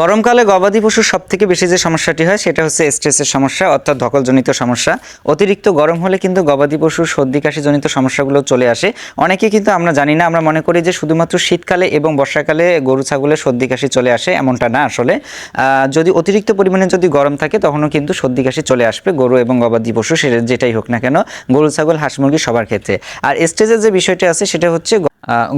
গরমকালে গবাদি পশুর সব থেকে বেশি যে সমস্যাটি হয়, সেটা হচ্ছে স্ট্রেসের সমস্যা, অর্থাৎ ধকলজনিত সমস্যা। অতিরিক্ত গরম হলে কিন্তু গবাদি পশুর সর্দি কাশিজনিত সমস্যাগুলো চলে আসে। অনেকে কিন্তু আমরা জানি না, আমরা মনে করি যে শুধুমাত্র শীতকালে এবং বর্ষাকালে গরু, ছাগলের সর্দি কাশি চলে আসে, এমনটা না আসলে। যদি অতিরিক্ত পরিমাণে যদি গরম থাকে, তখনও কিন্তু সর্দি কাশি চলে আসবে গরু এবং গবাদি পশু, সে যেটাই হোক না কেন, গরু, ছাগল, হাঁস, মুরগি সবার ক্ষেত্রে। আর স্ট্রেসের যে বিষয়টা আছে, সেটা হচ্ছে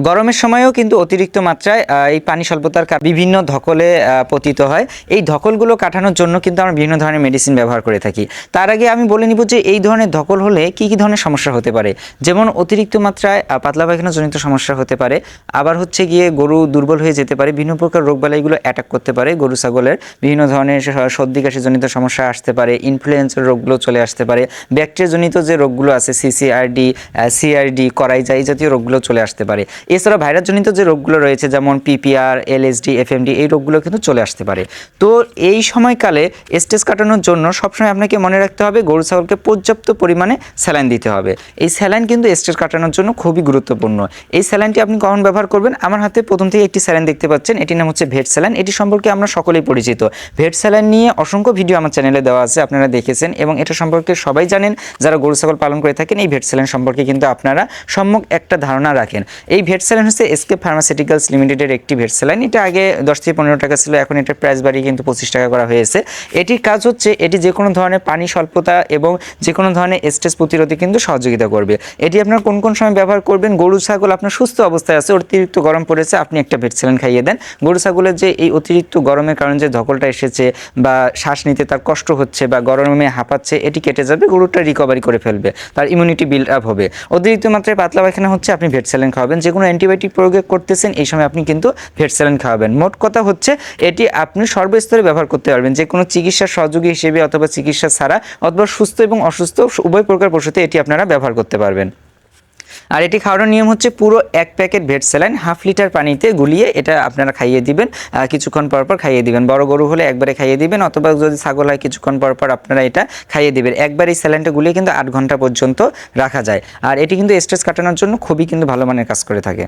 গরমের সময়ও কিন্তু অতিরিক্ত মাত্রায় এই পানি স্বল্পতার বিভিন্ন ধকলে পতিত হয়। এই ধকলগুলো কাটানোর জন্য কিন্তু আমরা বিভিন্ন ধরনের মেডিসিন ব্যবহার করে থাকি। তার আগে আমি বলে নিব যে এই ধরনের ধকল হলে কি কি ধরনের সমস্যা হতে পারে? যেমন অতিরিক্ত মাত্রায় পাতলা পায়খানা জনিত সমস্যা হতে পারে। আবার হচ্ছে গিয়ে গরু দুর্বল হয়ে যেতে পারে। বিভিন্ন প্রকার রোগবালাইগুলো অ্যাটাক করতে পারে গরু, ছাগলের। বিভিন্ন ধরনের সর্দি কাশি জনিত সমস্যা আসতে পারে। ইনফ্লুয়েঞ্জার রোগগুলো চলে আসতে পারে। ব্যাকটেরিয়া জনিত যে রোগগুলো আছে সিসিআরডি সিআরডি করাইজা, এই জাতীয় রোগগুলো চলে আসতে পারে। এছাড়া ভাইরাসজনিত যে রোগগুলো রয়েছে, যেমন পিপিআর, এলএসডি, এফএমডি, এই রোগগুলো কিন্তু চলে আসতে পারে। তো এই সময়কালে স্টেজ কাটানোর জন্য সবসময় আপনাকে মনে রাখতে হবে, গরু, ছাগলকে পর্যাপ্ত পরিমাণে স্যালাইন দিতে হবে। এই স্যালাইন কিন্তু স্টেজ কাটানোর জন্য খুবই গুরুত্বপূর্ণ। এই স্যালাইনটি আপনি কখন ব্যবহার করবেন? আমার হাতে প্রথম থেকে একটি স্যালাইন দেখতে পাচ্ছেন, এটির নাম হচ্ছে ভেট স্যালাইন। এটি সম্পর্কে আমরা সকলেই পরিচিত। ভেট স্যালাইন নিয়ে অসংখ্য ভিডিও আমার চ্যানেলে দেওয়া আছে, আপনারা দেখেছেন এবং এটা সম্পর্কে সবাই জানেন। যারা গরু, ছাগল পালন করে থাকেন, এই ভেট স্যালাইন সম্পর্কে কিন্তু আপনারা সম্যক একটা ধারণা রাখেন। এই ভেট স্যালাইন হচ্ছে এসকে ফার্মাসিউটিক্যালস লিমিটেডের একটি ভেট স্যালাইন। এটা আগে দশ থেকে পনেরো টাকা ছিল, এখন এটার প্রাইস বাড়িয়ে কিন্তু পঁচিশ টাকা করা হয়েছে। এটির কাজ হচ্ছে, এটি যে কোনো ধরনের পানি স্বল্পতা এবং যে কোনো ধরনের স্ট্রেস প্রতিরোধে কিন্তু সহযোগিতা করবে। এটি আপনার কোন কোন সময় ব্যবহার করবেন? গরু, ছাগল আপনার সুস্থ অবস্থায় আছে, অতিরিক্ত গরম পড়েছে, আপনি একটা ভেট স্যালাইন খাইয়ে দেন। গরু, ছাগলের যে এই অতিরিক্ত গরমের কারণে যে ধকলটা এসেছে বা শ্বাস নিতে তার কষ্ট হচ্ছে বা গরমে হাঁপাচ্ছে, এটি কেটে যাবে, গরুটা রিকভারি করে ফেলবে, তার ইমিউনিটি বিল্ড আপ হবে। অতিরিক্ত মাত্রায় পাতলা পায়খানা হচ্ছে, আপনি ভেট স্যালাইন খাওয়াবেন যে কোনো অ্যান্টিবায়োটিক প্রয়োগ করতেছেন, এই সময় আপনি কিন্তু ভেট স্যালাইন খাওয়াবেন। মোট কথা হচ্ছে, এটি আপনি সর্বস্তরে ব্যবহার করতে পারবেন। যে কোনো চিকিৎসার সহযোগী হিসেবে অথবা চিকিৎসা ছাড়া অথবা সুস্থ এবং অসুস্থ উভয় প্রকার পশুতে এটি আপনারা ব্যবহার করতে পারবেন। আর এটি খাওয়ানোর নিয়ম হচ্ছে পুরো এক packet vet saline, half litre পানিতে গুলিয়ে এটা আপনারা খাইয়ে দিবেন কিছুক্ষণ পর পর খাইয়ে দিবেন। বড় গরু হলে একবারে খাইয়ে দিবেন, অথবা যদি ছাগল হয় কিছুক্ষণ পর পর আপনারা এটা খাইয়ে দিবেন। একবার এই স্যালাইনটা গুলিয়ে কিন্তু আট ঘণ্টা পর্যন্ত রাখা যায়। আর এটি কিন্তু স্ট্রেস কাটানোর জন্য খুবই কিন্তু ভালো মানের কাজ করে থাকে।